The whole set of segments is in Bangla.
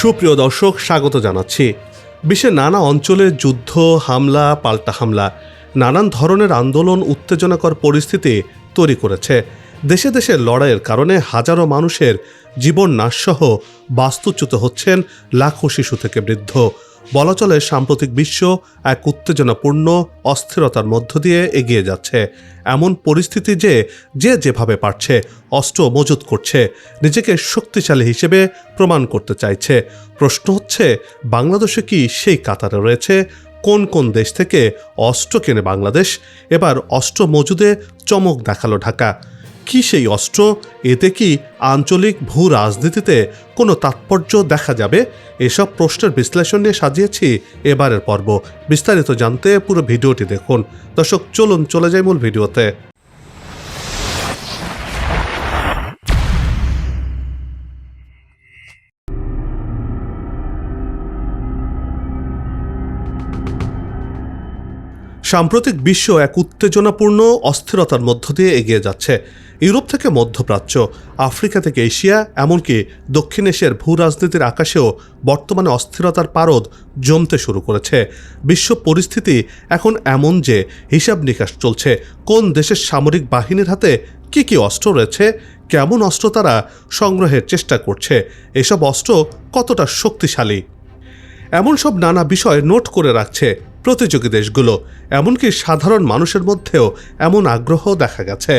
সুপ্রিয় দর্শক, স্বাগত জানাচ্ছি। বিশ্বের নানা অঞ্চলে যুদ্ধ, হামলা, পাল্টা হামলা, নানান ধরনের আন্দোলন উত্তেজনাকর পরিস্থিতি তৈরি করেছে। দেশে দেশে লড়াইয়ের কারণে হাজারো মানুষের জীবন নাশসহ বাস্তুচ্যুত হচ্ছেন লাখো শিশু থেকে বৃদ্ধ। বলা চলে সাম্প্রতিক বিশ্ব এক উত্তেজনাপূর্ণ অস্থিরতার মধ্য দিয়ে এগিয়ে যাচ্ছে। এমন পরিস্থিতি যে যে যেভাবে পারছে, অস্ত্র মজুত করছে, নিজেকে শক্তিশালী হিসেবে প্রমাণ করতে চাইছে। প্রশ্ন হচ্ছে, বাংলাদেশে কি সেই কাতারে রয়েছে? কোন কোন দেশ থেকে অস্ত্র কেনে বাংলাদেশ? এবার অস্ত্র মজুদে চমক দেখাল ঢাকা। কি সেই অস্ত্র? এতে কি আঞ্চলিক ভূ রাজনীতিতে কোনো তাৎপর্য দেখা যাবে? এসব প্রশ্নের বিশ্লেষণ নিয়ে সাজিয়েছি এবারের পর্ব। বিস্তারিত জানতে পুরো ভিডিওটি দেখুন। দর্শক, চলুন, চলে যাই মূল ভিডিওতে। সাম্প্রতিক বিশ্ব এক উত্তেজনাপূর্ণ অস্থিরতার মধ্য দিয়ে এগিয়ে যাচ্ছে। ইউরোপ থেকে মধ্যপ্রাচ্য, আফ্রিকা থেকে এশিয়া, এমনকি দক্ষিণ এশিয়ার ভূ রাজনীতির আকাশেও বর্তমানে অস্থিরতার পারদ জমতে শুরু করেছে। বিশ্ব পরিস্থিতি এখন এমন যে হিসাব নিকাশ চলছে। কোন দেশের সামরিক বাহিনীর হাতে কি কি অস্ত্র রয়েছে, কেমন অস্ত্র তারা সংগ্রহের চেষ্টা করছে, এসব অস্ত্র কতটা শক্তিশালী? এমন সব নানা বিষয় নোট করে রাখছে প্রতিযোগী দেশগুলো। এমনকি সাধারণ মানুষের মধ্যেও এমন আগ্রহ দেখা গেছে।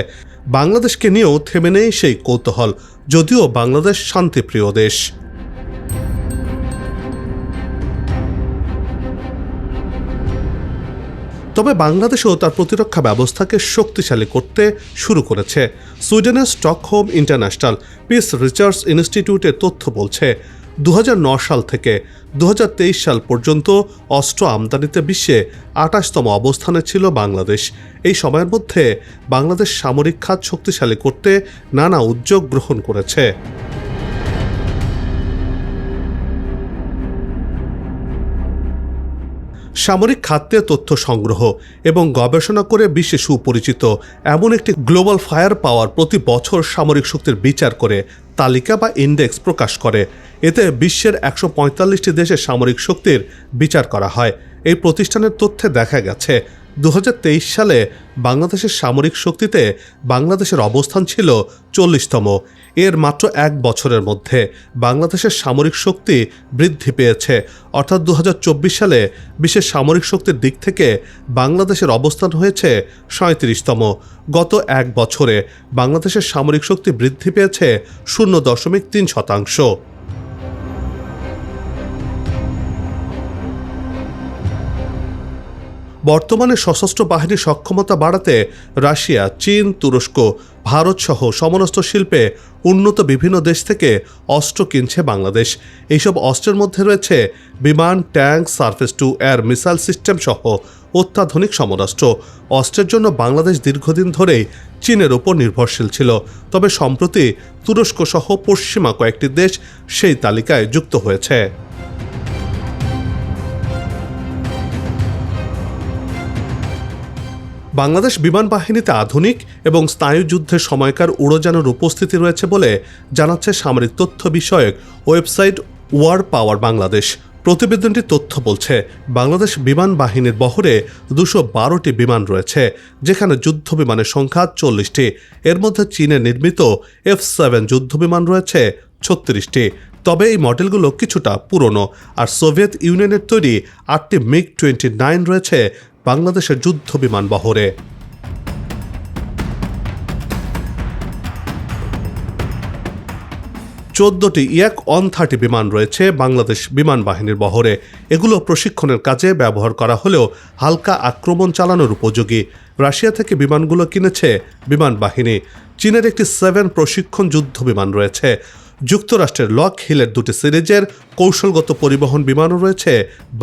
বাংলাদেশকে নিয়েও থেমে নেই সেই কৌতূহল, যদিও বাংলাদেশ শান্তিপ্রিয় দেশ। তবে বাংলাদেশও তার প্রতিরক্ষা ব্যবস্থাকে শক্তিশালী করতে শুরু করেছে। সুইডেনের স্টকহোম ইন্টারন্যাশনাল পিস রিসার্চ ইনস্টিটিউটের তথ্য বলছে দু সাল থেকে দু হাজার তেইশ সাল পর্যন্ত অস্ত্র আমদানিতে বিশ্বে আঠাশতম অবস্থানে ছিল বাংলাদেশ। এই সময়ের মধ্যে বাংলাদেশ সামরিক খাত শক্তিশালী করতে নানা উদ্যোগ গ্রহণ করেছে। সামরিক খাদ্যের তথ্য সংগ্রহ এবং গবেষণা করে বিশ্বে সুপরিচিত এমন একটি গ্লোবাল ফায়ার পাওয়ার প্রতি বছর সামরিক শক্তির বিচার করে, তালিকা বা ইন্ডেক্স প্রকাশ করে। এতে বিশ্বের একশো পঁয়তাল্লিশটি দেশের সামরিক শক্তির বিচার করা হয়। এই প্রতিষ্ঠানের তথ্যে দেখা গেছে দু হাজার তেইশ সালে বাংলাদেশের সামরিক শক্তিতে বাংলাদেশের অবস্থান ছিল চল্লিশতম। এর মাত্র এক বছরের মধ্যে বাংলাদেশের সামরিক শক্তি বৃদ্ধি পেয়েছে। অর্থাৎ দু হাজার চব্বিশ সালে বিশ্বের সামরিক শক্তির দিক থেকে বাংলাদেশের অবস্থান হয়েছে সাঁত্রিশতম। গত এক বছরে বাংলাদেশের সামরিক শক্তি বৃদ্ধি পেয়েছে শূন্য দশমিক তিন শতাংশ। বর্তমানে সশস্ত্র বাহিনীর সক্ষমতা বাড়াতে রাশিয়া, চীন, তুরস্ক, ভারত সহ সমনস্ত্র শিল্পে উন্নত বিভিন্ন দেশ থেকে অস্ত্র কিনছে বাংলাদেশ। এইসব অস্ত্রের মধ্যে রয়েছে বিমান, tank, surface to air missile system সহ অত্যাধুনিক সমরাস্ত্র অস্ত্রের জন্য বাংলাদেশ দীর্ঘদিন ধরেই চীনের ওপর নির্ভরশীল ছিল। তবে সম্প্রতি তুরস্ক সহ পশ্চিমা কয়েকটি দেশ সেই তালিকায় যুক্ত হয়েছে। বাংলাদেশ বিমান বাহিনীতে আধুনিক এবং স্নায়ুযুদ্ধের সময়কার উড়োজানের উপস্থিতি রয়েছে বলে জানাচ্ছে সামরিক তথ্য বিষয়ক ওয়েবসাইট ওয়ার পাওয়ার বাংলাদেশ। প্রতিবেদনটি তথ্য বলছে, বাংলাদেশ বিমান বাহিনীর বহরে দুশো বারোটি বিমান রয়েছে, যেখানে যুদ্ধ বিমানের সংখ্যা চল্লিশটি। এর মধ্যে চীনে নির্মিত এফ সেভেন যুদ্ধ বিমান রয়েছে ছত্রিশটি। তবে এই মডেলগুলো কিছুটা পুরনো, আর সোভিয়েত ইউনিয়নের তৈরি আটটি মিগ টোয়েন্টি নাইন রয়েছে বাংলাদেশের যুদ্ধ বিমান বহরে। চোদ্দটি ইয়াক অন থার্টি বিমান রয়েছে বাংলাদেশ বিমান বাহিনীর বহরে। এগুলো প্রশিক্ষণের কাজে ব্যবহার করা হলেও হালকা আক্রমণ চালানোর উপযোগী। রাশিয়া থেকে বিমানগুলো কিনেছে বিমান বাহিনী। চীনের একটি সেভেন প্রশিক্ষণ যুদ্ধ বিমান রয়েছে। যুক্তরাষ্ট্রের লক হিলের দুটি সিরিজের কৌশলগত পরিবহন বিমানও রয়েছে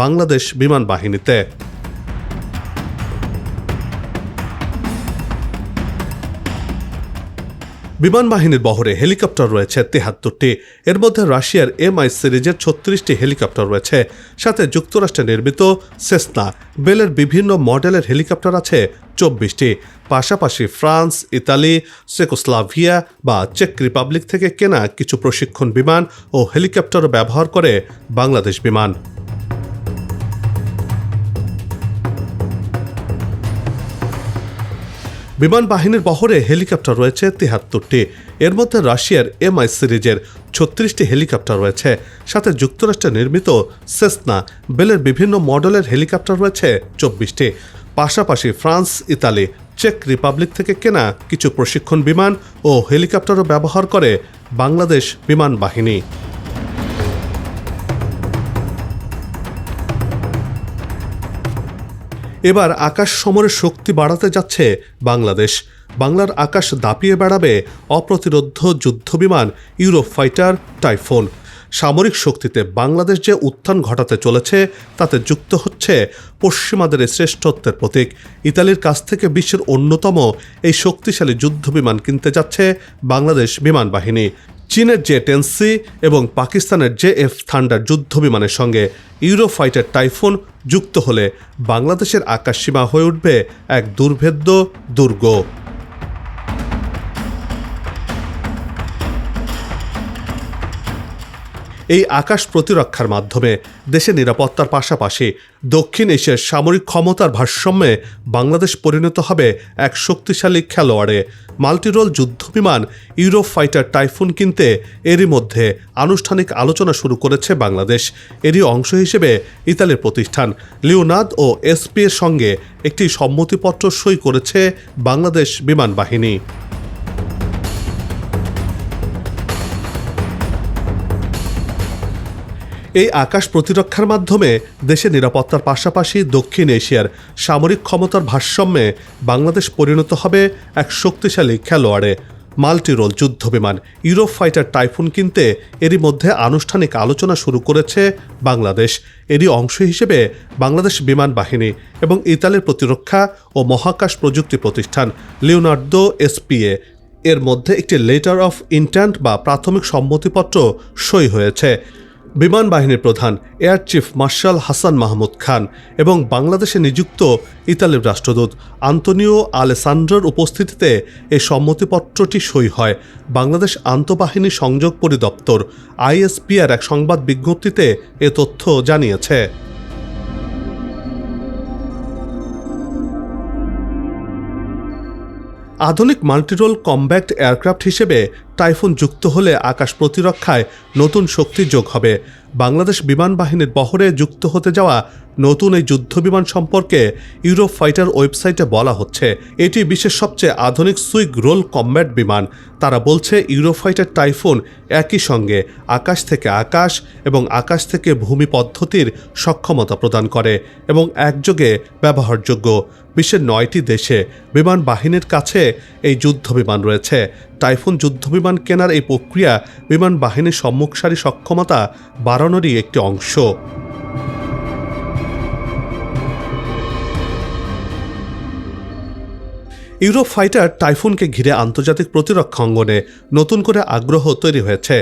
বাংলাদেশ বিমান বাহিনীতে। বিমান বাহিনীর বহরে হেলিকপ্টার রয়েছে তেহাত্তরটি। এর মধ্যে রাশিয়ার এমআই সিরিজের ছত্রিশটি হেলিকপ্টার রয়েছে। সাথে যুক্তরাষ্ট্রে নির্মিত সেসনা বেলের বিভিন্ন মডেলের হেলিকপ্টার আছে চব্বিশটি। পাশাপাশি ফ্রান্স, ইতালি, চেকোস্লাভিয়া বা চেক রিপাবলিক থেকে কেনা কিছু প্রশিক্ষণ বিমান ও হেলিকপ্টারও ব্যবহার করে বাংলাদেশ বিমান। বিমান বাহিনীর বহরে হেলিকপ্টার রয়েছে তিহাত্তরটি। এর মধ্যে রাশিয়ার এমআই সিরিজের ছত্রিশটি হেলিকপ্টার রয়েছে। সাথে যুক্তরাষ্ট্রে নির্মিত সেসনা বেলের বিভিন্ন মডেলের হেলিকপ্টার রয়েছে চব্বিশটি। পাশাপাশি ফ্রান্স, ইতালি, চেক রিপাবলিক থেকে কেনা কিছু প্রশিক্ষণ বিমান ও হেলিকপ্টারও ব্যবহার করে বাংলাদেশ বিমান বাহিনী। এবার আকাশ সমরের শক্তি বাড়াতে যাচ্ছে বাংলাদেশ। বাংলার আকাশ দাপিয়ে বেড়াবে অপ্রতিরোধ যুদ্ধবিমান ইউরোফাইটার টাইফোন। সামরিক শক্তিতে বাংলাদেশ যে উত্থান ঘটাতে চলেছে, তাতে যুক্ত হচ্ছে পশ্চিমাদের শ্রেষ্ঠত্বের প্রতীক। ইতালির কাছ থেকে বিশ্বের অন্যতম এই শক্তিশালী যুদ্ধবিমান কিনতে যাচ্ছে বাংলাদেশ বিমান বাহিনী। চীনের জে টেন্সি এবং পাকিস্তানের জে এফ থান্ডার যুদ্ধ বিমানের সঙ্গে ইউরোফাইটার টাইফুন যুক্ত হলে বাংলাদেশের আকাশসীমা হয়ে উঠবে এক দুর্ভেদ্য দুর্গ। এই আকাশ প্রতিরক্ষার মাধ্যমে দেশের নিরাপত্তার পাশাপাশি দক্ষিণ এশিয়ার সামরিক ক্ষমতার ভারসাম্যে বাংলাদেশ পরিণত হবে এক শক্তিশালী খেলোয়াড়ে। মাল্টিরোল যুদ্ধবিমান ইউরোপ ফাইটার টাইফুন কিনতে এরই মধ্যে আনুষ্ঠানিক আলোচনা শুরু করেছে বাংলাদেশ। এরই অংশ হিসেবে ইতালির প্রতিষ্ঠান লিওনাদ ও এসপি এর সঙ্গে একটি সম্মতিপত্র সই করেছে বাংলাদেশ বিমান বাহিনী। এই আকাশ প্রতিরক্ষার মাধ্যমে দেশের নিরাপত্তার পাশাপাশি দক্ষিণ এশিয়ার সামরিক ক্ষমতার ভারসাম্যে বাংলাদেশ পরিণত হবে এক শক্তিশালী খেলোয়াড়ে। মাল্টিরোল যুদ্ধবিমান ইউরোপ ফাইটার টাইফুন কিনতে এরই মধ্যে আনুষ্ঠানিক আলোচনা শুরু করেছে বাংলাদেশ। এরই অংশ হিসেবে বাংলাদেশ বিমান বাহিনী এবং ইতালির প্রতিরক্ষা ও মহাকাশ প্রযুক্তি প্রতিষ্ঠান লিওনার্দো এসপিএ এর মধ্যে একটি লেটার অফ ইন্ট্যান্ট বা প্রাথমিক সম্মতিপত্র সই হয়েছে। বিমান বাহিনীর প্রধান air chief marshal Hasan Mahmud Khan এবং বাংলাদেশে নিযুক্ত ইতালির রাষ্ট্রদূত আন্তনিও আলেসান্ড্রোর উপস্থিতিতে এই সম্মতিপত্রটি সই হয়। বাংলাদেশ আন্তঃবাহিনী সংযোগ পরিদপ্তর আইএসপিআর এক সংবাদ বিজ্ঞপ্তিতে এ তথ্য জানিয়েছে। আধুনিক মাল্টিরোল কম্ব্যাক্ট এয়ারক্রাফট হিসেবে টাইফুন যুক্ত হলে আকাশ প্রতিরক্ষায় নতুন শক্তি যোগ হবে। বাংলাদেশ বিমান বাহিনীর বহরে যুক্ত হতে যাওয়া নতুন এই যুদ্ধ বিমান সম্পর্কে ইউরোপ ফাইটার ওয়েবসাইটে বলা হচ্ছে, এটি বিশ্বের সবচেয়ে আধুনিক সুইগ রোল কম্ব্যাট বিমান। তারা বলছে ইউরোফাইটার টাইফুন একই সঙ্গে আকাশ থেকে আকাশ এবং আকাশ থেকে ভূমি পদ্ধতির সক্ষমতা প্রদান করে এবং একযোগে ব্যবহারযোগ্য। বিশ্বের নয়টি দেশে বিমান বাহিনীর কাছে এই যুদ্ধ বিমান রয়েছে। টাইফুন যুদ্ধবিমান কেনার এই প্রক্রিয়া বিমান বাহিনীর সম্মুখসারী সক্ষমতা বাড়ানোরই একটি অংশ। ইউরোপ ফাইটার টাইফুনকে ঘিরে আন্তর্জাতিক প্রতিরক্ষা অঙ্গনে নতুন করে আগ্রহ তৈরি হয়েছে।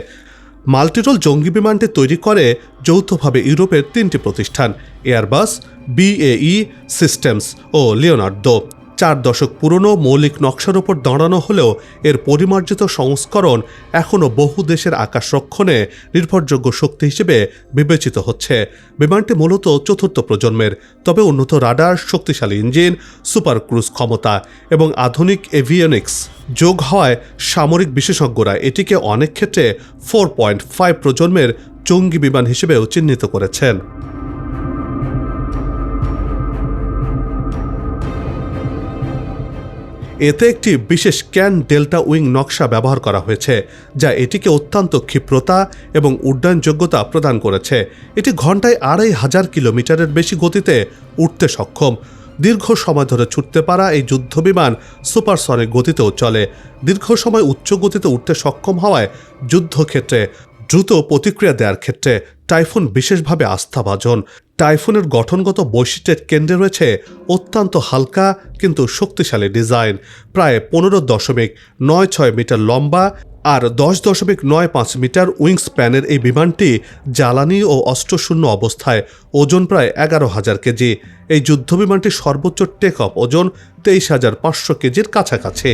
মাল্টিরোল জঙ্গি বিমানটি তৈরি করে যৌথভাবে ইউরোপের তিনটি প্রতিষ্ঠান এয়ারবাস বিএই সিস্টেমস ও লিওনার্দো। চার দশক পুরনো মৌলিক নকশার উপর দাঁড়ানো হলেও এর পরিমার্জিত সংস্করণ এখনও বহু দেশের আকাশ রক্ষণে নির্ভরযোগ্য শক্তি হিসেবে বিবেচিত হচ্ছে। বিমানটি মূলত চতুর্থ প্রজন্মের, তবে উন্নত রাডার, শক্তিশালী ইঞ্জিন, সুপার ক্রুজ ক্ষমতা এবং আধুনিক এভিয়নিক্স যোগ হওয়ায় সামরিক বিশেষজ্ঞরা এটিকে অনেক ক্ষেত্রে ফোর পয়েন্ট ফাইভ প্রজন্মের জঙ্গি বিমান হিসেবেও চিহ্নিত করেছেন। এতে একটি বিশেষ ক্যান ডেল্টা উইং নকশা ব্যবহার করা হয়েছে, যা এটিকে অত্যন্ত ক্ষিপ্রতা এবং উড্ডয়নযোগ্যতা প্রদান করেছে। এটি ঘন্টায় আড়াই হাজার কিলোমিটারের বেশি গতিতে উঠতে সক্ষম। দীর্ঘ সময় ধরে ছুটতে পারা এই যুদ্ধবিমান সুপারসনিক গতিতেও চলে। দীর্ঘ সময় উচ্চ গতিতে উঠতে সক্ষম হওয়ায় যুদ্ধক্ষেত্রে দ্রুত প্রতিক্রিয়া দেওয়ার ক্ষেত্রে টাইফুন বিশেষভাবে আস্থাভাজন। টাইফুনের গঠনগত বৈশিষ্ট্যের কেন্দ্রে রয়েছে অত্যন্ত হালকা কিন্তু শক্তিশালী ডিজাইন, প্রায় পনেরো দশমিক নয় ছয় মিটার লম্বা আর দশ দশমিক নয় পাঁচ মিটার উইংস প্যানের এই বিমানটি জ্বালানি ও অস্ত্রশূন্য অবস্থায় ওজন প্রায় এগারো হাজার কেজি। এই যুদ্ধ বিমানটির সর্বোচ্চ টেক অফ ওজন তেইশ হাজার পাঁচশো কেজির কাছাকাছি।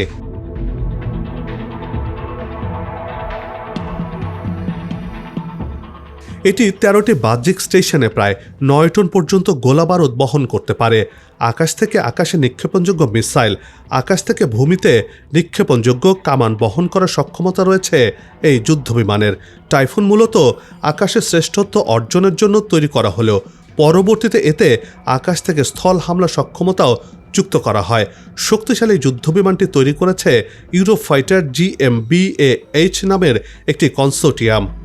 এটি তেরোটি বাহ্যিক স্টেশনে প্রায় নয় টন পর্যন্ত গোলাবারুদ বহন করতে পারে। আকাশ থেকে আকাশে নিক্ষেপণযোগ্য মিসাইল, আকাশ থেকে ভূমিতে নিক্ষেপণযোগ্য কামান বহন করার সক্ষমতা রয়েছে এই যুদ্ধবিমানের। টাইফুন মূলত আকাশে শ্রেষ্ঠত্ব অর্জনের জন্য তৈরি করা হলেও পরবর্তীতে এতে আকাশ থেকে স্থল হামলা সক্ষমতাও যুক্ত করা হয়। শক্তিশালী যুদ্ধবিমানটি তৈরি করেছে ইউরোপ ফাইটার জিএম জিএমবিএএইচ নামের একটি কনসোর্টিয়াম।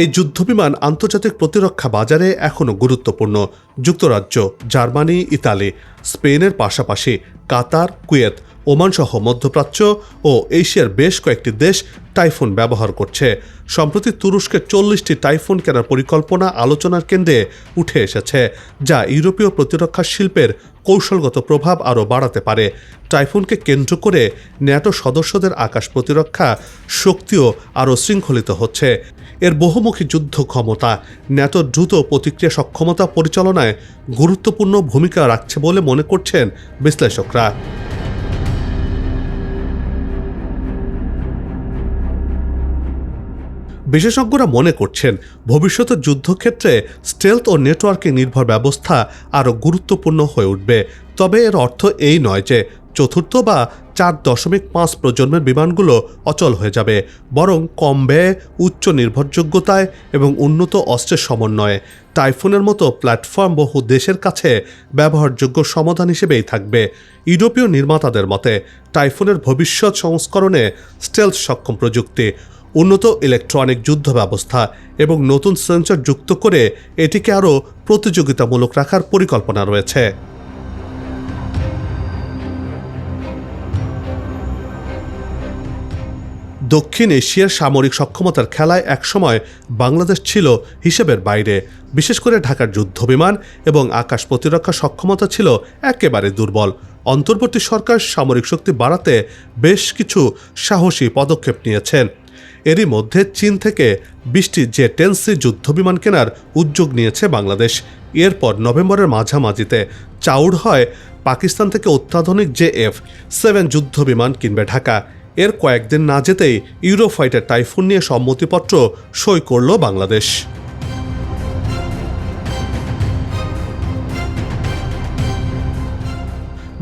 এই যুদ্ধবিমান আন্তর্জাতিক প্রতিরক্ষা বাজারে এখনও গুরুত্বপূর্ণ। যুক্তরাজ্য জার্মানি ইতালি স্পেনের পাশাপাশি কাতার কুয়েত ওমান সহ মধ্যপ্রাচ্য ও এশিয়ার বেশ কয়েকটি দেশ টাইফুন ব্যবহার করছে। সম্প্রতি তুরস্কে চল্লিশটি টাইফুন কেনার পরিকল্পনা আলোচনার কেন্দ্রে উঠে এসেছে, যা ইউরোপীয় প্রতিরক্ষা শিল্পের কৌশলগত প্রভাব আরও বাড়াতে পারে। টাইফুনকে কেন্দ্র করে ন্যাটো সদস্যদের আকাশ প্রতিরক্ষা শক্তিও আরও শৃঙ্খলিত হচ্ছে। এর বহুমুখী যুদ্ধ ক্ষমতা ন্যাটোর দ্রুত প্রতিক্রিয়া সক্ষমতা পরিচালনায় গুরুত্বপূর্ণ ভূমিকা রাখছে বলে মনে করছেন বিশ্লেষকরা। বিশেষজ্ঞরা মনে করছেন ভবিষ্যতের যুদ্ধক্ষেত্রে স্টেলথ ও নেটওয়ার্কিং নির্ভর ব্যবস্থা আরও গুরুত্বপূর্ণ হয়ে উঠবে। তবে এর অর্থ এই নয় যে চতুর্থ বা চার দশমিক পাঁচ প্রজন্মের বিমানগুলো অচল হয়ে যাবে, বরং কম ব্যয়ে উচ্চ নির্ভরযোগ্যতায় এবং উন্নত অস্ত্রের সমন্বয়ে। টাইফুনের মতো প্ল্যাটফর্ম বহু দেশের কাছে ব্যবহারযোগ্য সমাধান হিসেবেই থাকবে ইউরোপীয় নির্মাতাদের মতে, টাইফুনের ভবিষ্যৎ সংস্করণে স্টেলস সক্ষম প্রযুক্তি উন্নত ইলেকট্রনিক যুদ্ধ ব্যবস্থা এবং নতুন সেন্সর যুক্ত করে এটিকে আরও প্রতিযোগিতামূলক রাখার পরিকল্পনা রয়েছে। দক্ষিণ এশিয়ার সামরিক সক্ষমতার খেলায় একসময় বাংলাদেশ ছিল হিসেবের বাইরে, বিশেষ করে ঢাকার যুদ্ধবিমান এবং আকাশ প্রতিরক্ষা সক্ষমতা ছিল একেবারে দুর্বল। অন্তর্বর্তী সরকার সামরিক শক্তি বাড়াতে বেশ কিছু সাহসী পদক্ষেপ নিয়েছেন। এরই মধ্যে চীন থেকে বিশটি জে টেন্সি যুদ্ধবিমান কেনার উদ্যোগ নিয়েছে বাংলাদেশ। এরপর নভেম্বরের মাঝামাঝিতে চাউর হয় পাকিস্তান থেকে অত্যাধুনিক জে এফ সেভেন যুদ্ধবিমান কিনবে ঢাকা। এর কয়েকদিন না যেতেই ইউরোফাইটের টাইফুন নিয়ে সম্মতিপত্র সই করল বাংলাদেশ।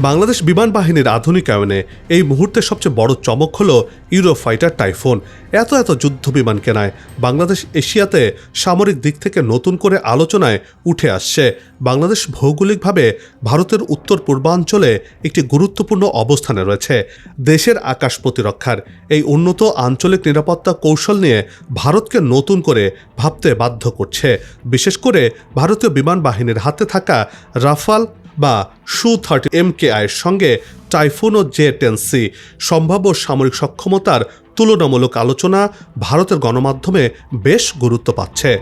বাংলাদেশ বিমান বাহিনীর আধুনিকায়নে এই মুহূর্তে সবচেয়ে বড় চমক হল ইউরোফাইটার টাইফোন এত এত যুদ্ধ বিমান কেনায় বাংলাদেশ এশিয়াতে সামরিক দিক থেকে নতুন করে আলোচনায় উঠে আসছে। বাংলাদেশ ভৌগোলিকভাবে ভারতের উত্তর পূর্বাঞ্চলে একটি গুরুত্বপূর্ণ অবস্থানে রয়েছে। দেশের আকাশ প্রতিরক্ষার এই উন্নত আঞ্চলিক নিরাপত্তা কৌশল নিয়ে ভারতকে নতুন করে ভাবতে বাধ্য করছে। বিশেষ করে ভারতীয় বিমান বাহিনীর হাতে থাকা রাফাল বা সু থার্টি এম কে আইয়ের সঙ্গে টাইফুন ও জে টেন সি সম্ভাব্য সামরিক সক্ষমতার তুলনামূলক আলোচনা ভারতের গণমাধ্যমে বেশ গুরুত্ব পাচ্ছে।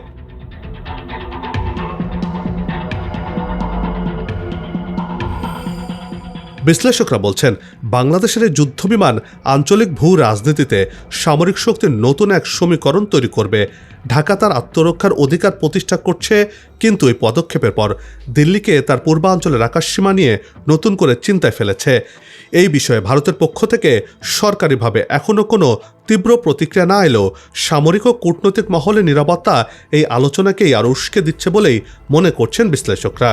বিশ্লেষকরা বলছেন, বাংলাদেশের যুদ্ধবিমান আঞ্চলিক ভূ রাজনীতিতে সামরিক শক্তির নতুন এক সমীকরণ তৈরি করবে। ঢাকা তার আত্মরক্ষার অধিকার প্রতিষ্ঠা করছে কিন্তু এই পদক্ষেপের পর দিল্লিকে তার পূর্বাঞ্চলের আকাশসীমা নিয়ে নতুন করে চিন্তায় ফেলেছে। এই বিষয়ে ভারতের পক্ষ থেকে সরকারিভাবে এখনও কোনো তীব্র প্রতিক্রিয়া না এলেও সামরিক ও কূটনৈতিক মহলে নিরাপত্তা এই আলোচনাকেই আরও উস্কে দিচ্ছে বলেই মনে করছেন বিশ্লেষকরা।